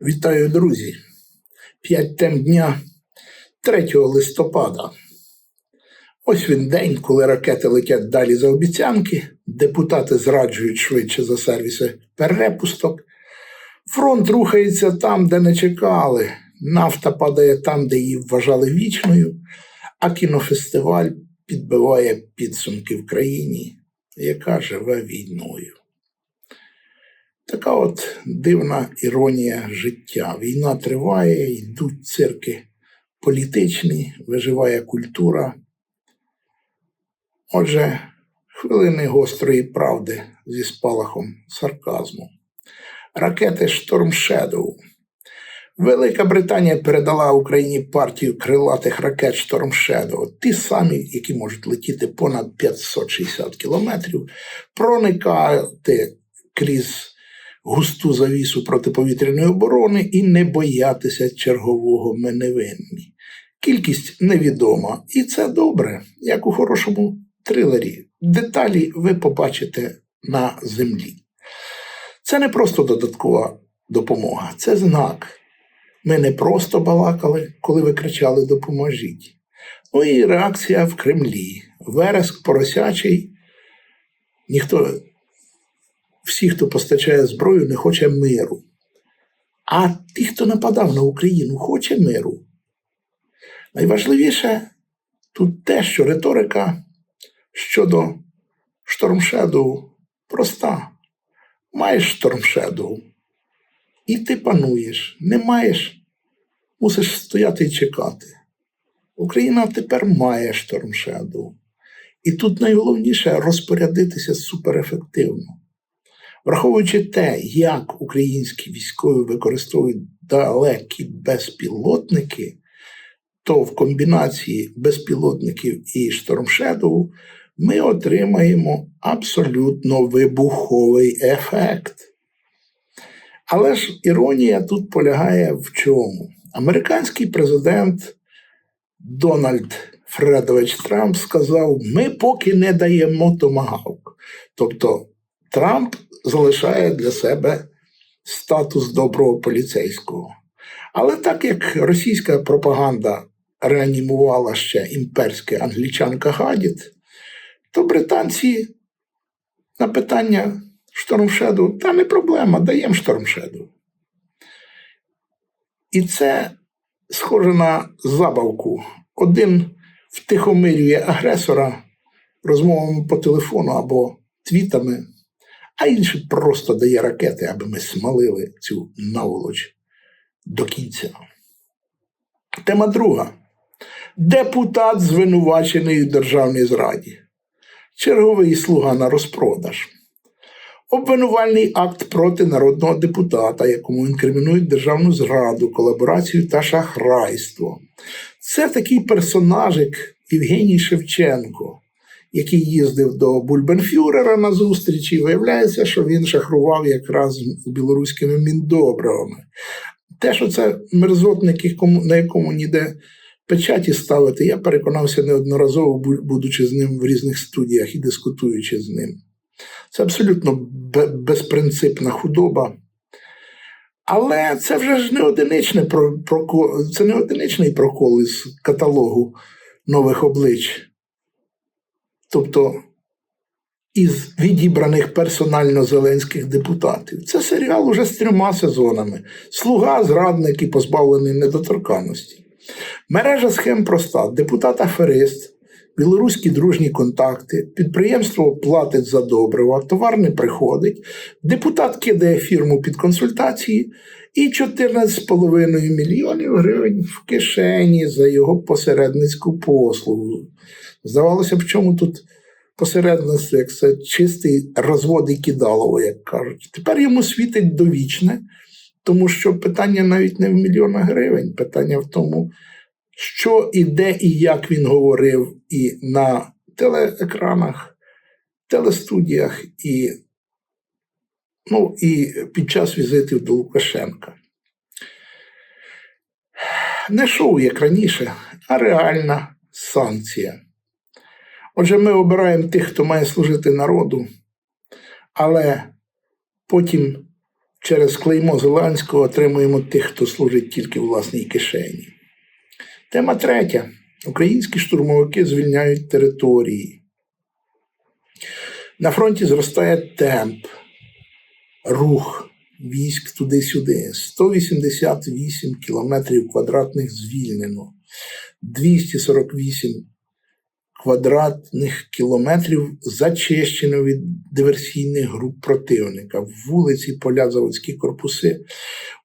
Вітаю, друзі! П'ять тем дня 3 листопада. Ось він день, коли ракети летять далі за обіцянки, депутати зраджують швидше за сервіси перепусток. Фронт рухається там, де не чекали. Нафта падає там, де її вважали вічною, а кінофестиваль підбиває підсумки в країні, яка живе війною. Така от дивна іронія життя. Війна триває, йдуть цирки політичні, виживає культура. Отже, хвилини гострої правди зі спалахом сарказму. Ракети Storm Shadow. Велика Британія передала Україні партію крилатих ракет Storm Shadow, ті самі, які можуть летіти понад 560 кілометрів, проникати крізь густу завісу протиповітряної оборони і не боятися чергового не. Кількість невідома, і це добре, як у хорошому трилері. Деталі ви побачите на землі. Це не просто додаткова допомога, це знак. Ми не просто балакали, коли ви кричали Допоможіть. Ну і реакція в Кремлі. Вереск поросячий. Ніхто всі, хто постачає зброю, не хоче миру. А ті, хто нападав на Україну, хоче миру. Найважливіше тут те, що риторика щодо штормшеду проста. Маєш штормшеду, і ти пануєш, не маєш, мусиш стояти і чекати. Україна тепер має штормшеду. І тут найголовніше розпорядитися суперефективно. Враховуючи те, як українські військові використовують далекі безпілотники, то в комбінації безпілотників і штормшедову ми отримаємо абсолютно вибуховий ефект. Але ж іронія тут полягає в чому? Американський президент Дональд Фредович Трамп сказав: ми поки не даємо томагавк. Тобто Трамп залишає для себе статус доброго поліцейського. Але так як російська пропаганда реанімувала ще імперське англічанка Гадіт, то британці на питання штормшеду та не проблема, даємо штормшеду. І це схоже на забавку. Один втихомирює агресора розмовами по телефону або твітами а інший просто дає ракети, аби ми смалили цю наволоч до кінця. Тема друга. Депутат звинувачений у державній зраді. Черговий слуга на розпродаж. Обвинувальний акт проти народного депутата, якому інкримінують державну зраду, колаборацію та шахрайство. Це такий персонажик Євгеній Шевченко, який їздив до Бульбенфюрера на зустрічі, виявляється, що він шахрував якраз з білоруськими міндобривами. Те, що це мерзотник, на якому ніде печаті ставити, я переконався неодноразово, будучи з ним в різних студіях і дискутуючи з ним. Це абсолютно безпринципна худоба. Але це вже ж не одиничне прокол, це не одиничний прокол із каталогу нових облич тобто із відібраних персонально зеленських депутатів. Це серіал уже з трьома сезонами. Слуга, зрадник і позбавлений недоторканності. Мережа схем проста: депутат аферист, білоруські дружні контакти, підприємство платить за добрива, товар не приходить, депутат кидає фірму під консультації. І 14,5 мільйонів гривень в кишені за його посередницьку послугу. Здавалося б, в чому тут посередництво, як це чистий розвод і кидалово, як кажуть. Тепер йому світить довічне, тому що питання навіть не в мільйонах гривень, питання в тому, що і де і як він говорив і на телеекранах, телестудіях, і, ну, і під час візитів до Лукашенка. Не шоу, як раніше, а реальна санкція. Отже, ми обираємо тих, хто має служити народу, але потім через клеймо Зеленського отримуємо тих, хто служить тільки власній кишені. Тема третя. Українські штурмовики звільняють території. На фронті зростає темп, рух військ туди-сюди. 188 кілометрів квадратних звільнено, 248 квадратних кілометрів зачищено від диверсійних груп противника. Вулиці, поля, заводські корпуси.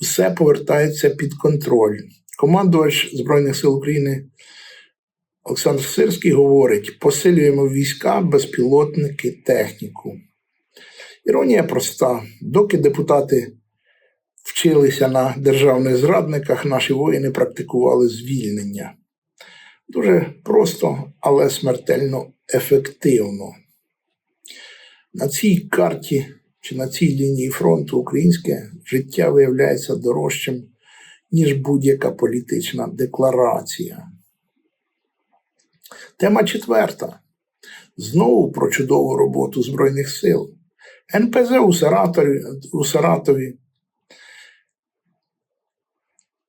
Усе повертається під контроль. Командувач Збройних сил України Олександр Сирський говорить: посилюємо війська, безпілотники, техніку. Іронія проста: доки депутати вчилися на державних зрадниках, наші воїни практикували звільнення. Дуже просто, але смертельно ефективно. На цій карті чи на цій лінії фронту українське життя виявляється дорожчим, ніж будь-яка політична декларація. Тема четверта. Знову про чудову роботу Збройних сил. НПЗ у Саратові, у Саратові.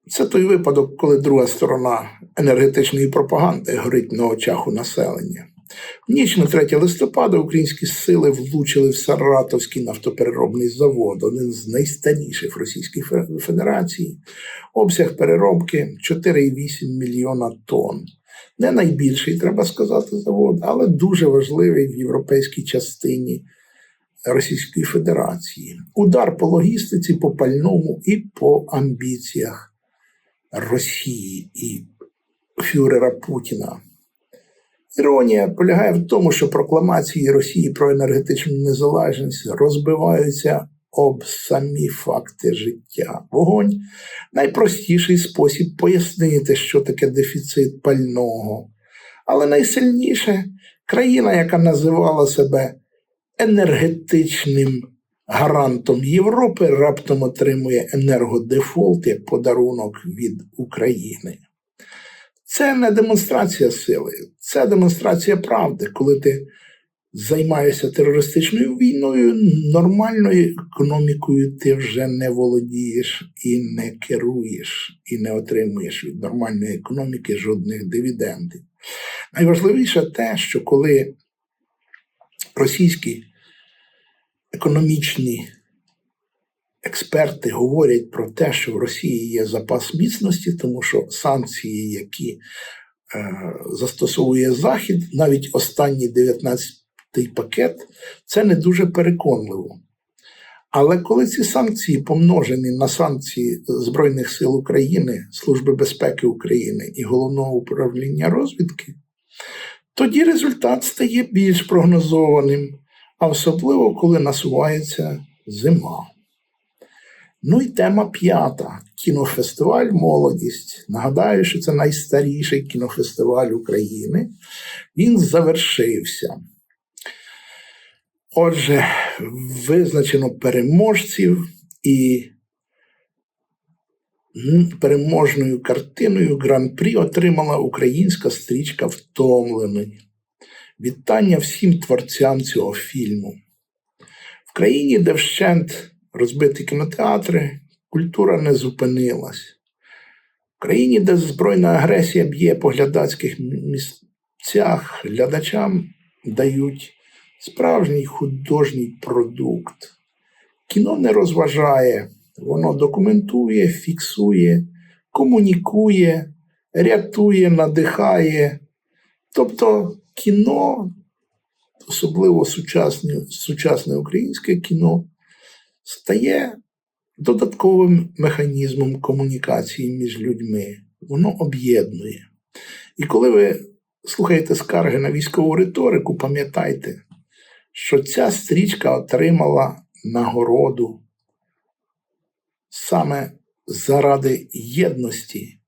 Це той випадок, коли друга сторона енергетичної пропаганди горить на очах у населення. В ніч на 3 листопада українські сили влучили в Саратовський нафтопереробний завод, один з найстаріших в Російській Федерації. Обсяг переробки 4,8 мільйона тонн. Не найбільший, треба сказати, завод, але дуже важливий в європейській частині Російської Федерації. Удар по логістиці, по пальному і по амбіціях Росії і Фюрера Путіна. Іронія полягає в тому, що прокламації Росії про енергетичну незалежність розбиваються об самі факти життя. Вогонь найпростіший спосіб пояснити, що таке дефіцит пального. Але найсильніше країна, яка називала себе енергетичним гарантом Європи, раптом отримує енергодефолт як подарунок від України. Це не демонстрація сили, це демонстрація правди, коли ти займаєшся терористичною війною, нормальною економікою ти вже не володієш і не керуєш, і не отримуєш від нормальної економіки жодних дивідендів. Найважливіше те, що коли російські економічні експерти говорять про те, що в Росії є запас міцності, тому що санкції, які е, застосовує Захід, навіть останній 19-й пакет, це не дуже переконливо. Але коли ці санкції помножені на санкції Збройних сил України, Служби безпеки України і Головного управління розвідки, тоді результат стає більш прогнозованим, а особливо коли насувається зима. Ну і тема п'ята кінофестиваль Молодість. Нагадаю, що це найстаріший кінофестиваль України. Він завершився. Отже, визначено переможців і переможною картиною гран-прі отримала українська стрічка Втомлений. Вітання всім творцям цього фільму. В країні, де вщент розбиті кінотеатри, культура не зупинилась. В країні, де збройна агресія б'є по глядацьких місцях, глядачам дають справжній художній продукт. Кіно не розважає, воно документує, фіксує, комунікує, рятує, надихає. Тобто кіно, особливо сучасне, сучасне українське кіно, стає додатковим механізмом комунікації між людьми. Воно об'єднує. І коли ви слухаєте скарги на військову риторику, пам'ятайте, що ця стрічка отримала нагороду саме заради єдності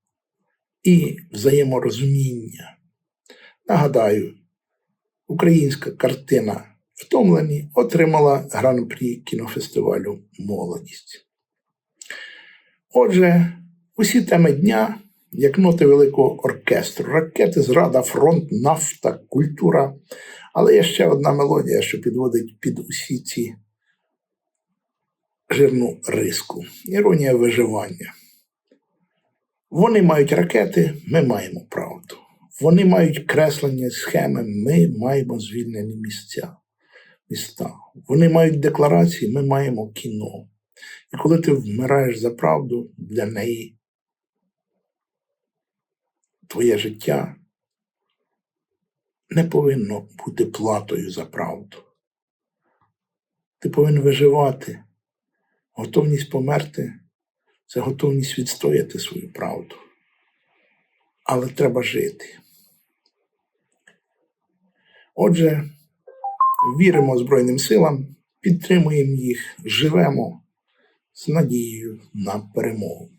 і взаєморозуміння. Нагадаю, українська картина втомлені отримала гран-прі кінофестивалю Молодість. Отже, усі теми дня як ноти великого оркестру. Ракети, зрада, фронт, нафта, культура. Але є ще одна мелодія, що підводить під усі ці жирну риску. Іронія виживання. Вони мають ракети, ми маємо правду. Вони мають креслені схеми, ми маємо звільнені місця, міста. Вони мають декларації, ми маємо кіно. І коли ти вмираєш за правду, для неї твоє життя не повинно бути платою за правду. Ти повинен виживати. Готовність померти це готовність відстояти свою правду. Але треба жити. Отже, Віримо Збройним силам, підтримуємо їх, живемо з надією на перемогу.